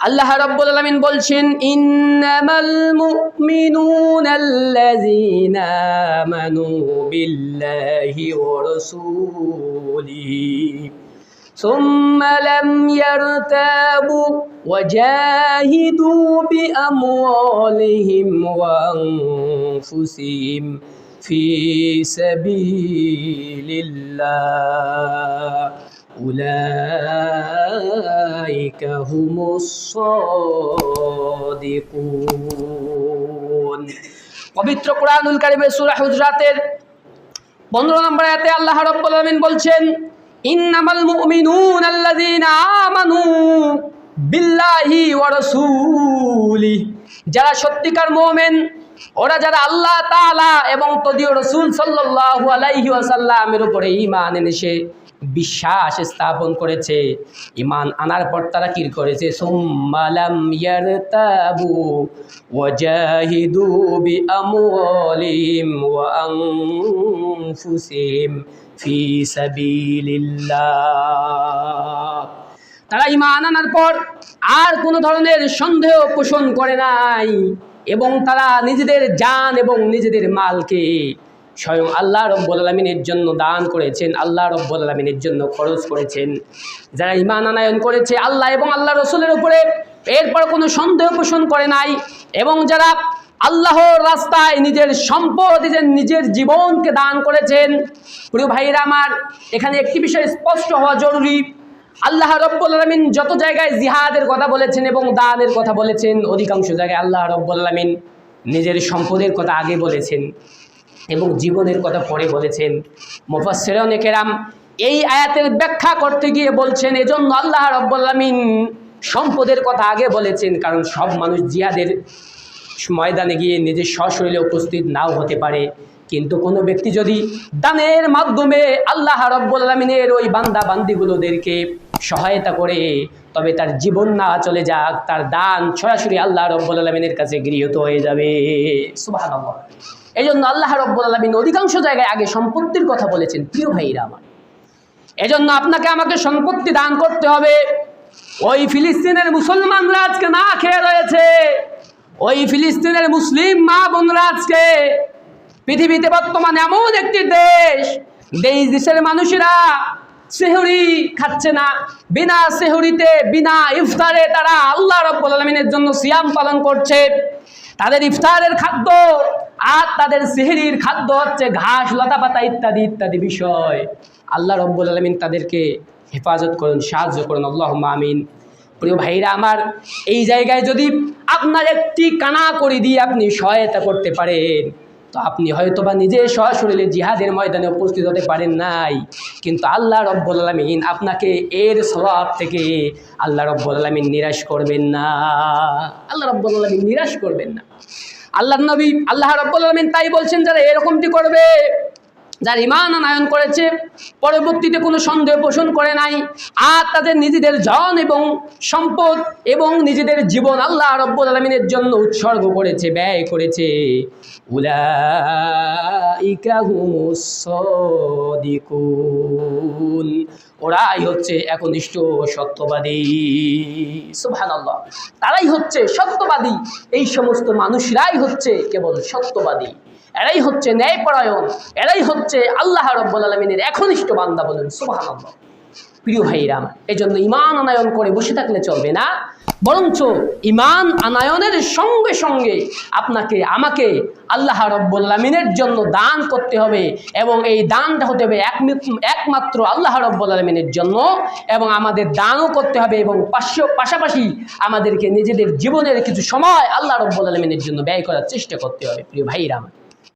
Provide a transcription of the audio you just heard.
আল্লাহ রাব্বুল আলামিন বলছেন ইন্নামাল মুমিনুনাল্লাযীনা আমানু বিল্লাহি ওয়া রাসূলিহি ثم لم يرتابوا وجاهدوا بأموالهم وأنفسهم في سبيل الله أولئك هم الصادقون পবিত্র কোরআনুল কারিমের সূরা হুজরাতের পনেরো নম্বর আয়াতে আল্লাহ রাব্বুল আলামিন বলছেন ইন্নামাল মুমিনুন আল্লাযীনা আমানু বিল্লাহি ওয়া রাসূলিহি যারা সত্যিকার মুমিন ওরা যারা আল্লাহ তাআলা এবং তদীয় রাসূল সাল্লাল্লাহু আলাইহি ওয়াসাল্লামের উপরে ঈমান এনেছে বিশ্বাস স্থাপন করেছে। ইমান আনার পর তারা কি করেছে? সুম্মালাম ইয়ারতাবু ওয়াজাহিদু বিআমওয়ালিহিম ওয়া আনফুসিহিম ফি সাবিলিল্লাহ। তারা ঈমান আনার পর আর কোনো ধরনের সন্দেহ পোষণ করে নাই এবং তারা নিজেদের জান এবং নিজেদের মালকে স্বয়ং আল্লাহ রব্বুল আলমিনের জন্য দান করেছেন, আল্লাহ রব্বুল আলমিনের জন্য খরচ করেছেন। যারা ইমান আনায়ন করেছে, আল্লাহ এবং আল্লাহ রসুলের উপরে এরপর কোনো সন্দেহ পোষণ করে নাই এবং যারা আল্লাহর রাস্তায় নিজের সম্পদ, নিজের জীবনকে দান করেছেন, প্রিয় ভাইরা আমার, এখানে একটি বিষয় স্পষ্ট হওয়া জরুরি। আল্লাহ রব্বুল আলমিন যত জায়গায় জিহাদের কথা বলেছেন এবং দানের কথা বলেছেন, অধিকাংশ জায়গায় আল্লাহ রব্বুল আলমিন নিজের সম্পদের কথা আগে বলেছেন। এবং জীবনের কথা পরে বলেছেন। মুফাসসিরনে কেরাম এই আয়াতের ব্যাখ্যা করতে গিয়ে বলছেন, এজন্য আল্লাহ রব্বুল আলামিন সম্পদের কথা আগে বলেছেন, কারণ সব মানুষ জিহাদের ময়দানে গিয়ে নিজের সশরীরে উপস্থিত নাও হতে পারে। কিন্তু কোনো ব্যক্তি যদি দানের মাধ্যমে আল্লাহ রব্বুল ওই বান্দা বান্দিগুলোদেরকে সহায়তা করে, তবে তার জীবন না চলে যাক, তার দান সরাসরি আল্লাহ রব্বুল আলমিনের কাছে গৃহীত হয়ে যাবে। সুবাহ এই জন্য আল্লাহ রব্বুল আলমিন অধিকাংশ জায়গায় আগে সম্পত্তির কথা বলেছেন, প্রিয় ভাইরা আমার। এজন্য আপনাকে আমাকে সম্পত্তি দান করতে হবে। ওই ফিলিস্তিনের মুসলমানরা আজকে না খেয়ে রয়েছে। ওই ফিলিস্তিনের মুসলিম মা বোনরা আজকে পৃথিবীতে বর্তমানে এমন একটি দেশ দেশ দেশের মানুষেরা সেহরি খাচ্ছে না। বিনা সেহরিতে, বিনা ইফতারে তারা আল্লাহ রব্বুল আলমিনের জন্য সিয়াম পালন করছে। তাদের ইফতারের খাদ্য আর তাদের সেহরির খাদ্য হচ্ছে ঘাস লতা পাতা ইত্যাদি ইত্যাদি বিষয়। আল্লাহ রব্বুল আলমিন তাদেরকে হেফাজত করুন, সাহায্য করুন। আল্লাহ আমিন। প্রিয় ভাইরা আমার, এই জায়গায় যদি আপনার একটি কানা করে দিয়ে আপনি সহায়তা করতে পারেন তো আপনি হয়তো বা নিজে সরাসরি জিহাদের ময়দানে উপস্থিত হতে পারেন নাই। কিন্তু আল্লাহ রব্বুল আলমিন আপনাকে এর স্বভাব থেকে আল্লাহ রব্বুল আলমিন নিরাশ করবেন না। আল্লাহ রব্বুল আলমিন নিরাশ করবেন না। আল্লাহ নবী, আল্লাহ রব্বুল আলমিন তাই বলছেন, যারা এরকমটি করবে যার ইমান আনায়ন করেছে পরবর্তীতে কোনো সন্দেহ পোষণ করে নাই। আর তাদের নিজেদের জন এবং সম্পদ এবং নিজেদের জীবন আল্লাহ রব্বুল আলমিনের জন্য উৎসর্গ করেছে, ব্যয় করেছে। উলা ওরাই হচ্ছে একনিষ্ঠ সত্যবাদী। সুবহানাল্লাহ। তারাই হচ্ছে সত্যবাদী। এই সমস্ত মানুষরাই হচ্ছে কেবল সত্যবাদী। এরাই হচ্ছে ন্যায়পরায়ণ। এরাই হচ্ছে আল্লাহ রব্বুল আলমিনের একনিষ্ঠ বান্দা বলেন। সুবহানাল্লাহ। প্রিয় ভাইরাম এই জন্য ইমান আনায়ন করে বসে থাকলে চলবে না। বরঞ্চ ইমান আনায়নের সঙ্গে সঙ্গে আপনাকে, আমাকে আল্লাহ রব্বুল্লামিনের জন্য দান করতে হবে এবং এই দানটা হতে হবে একমি- একমাত্র আল্লাহ রব্বুল আলমিনের জন্য এবং আমাদের দানও করতে হবে এবং পাশে- পাশাপাশি আমাদেরকে নিজেদের জীবনের কিছু সময় আল্লাহ রব্বুল আলমিনের জন্য ব্যয় করার চেষ্টা করতে হবে। প্রিয় ভাইরা আমার।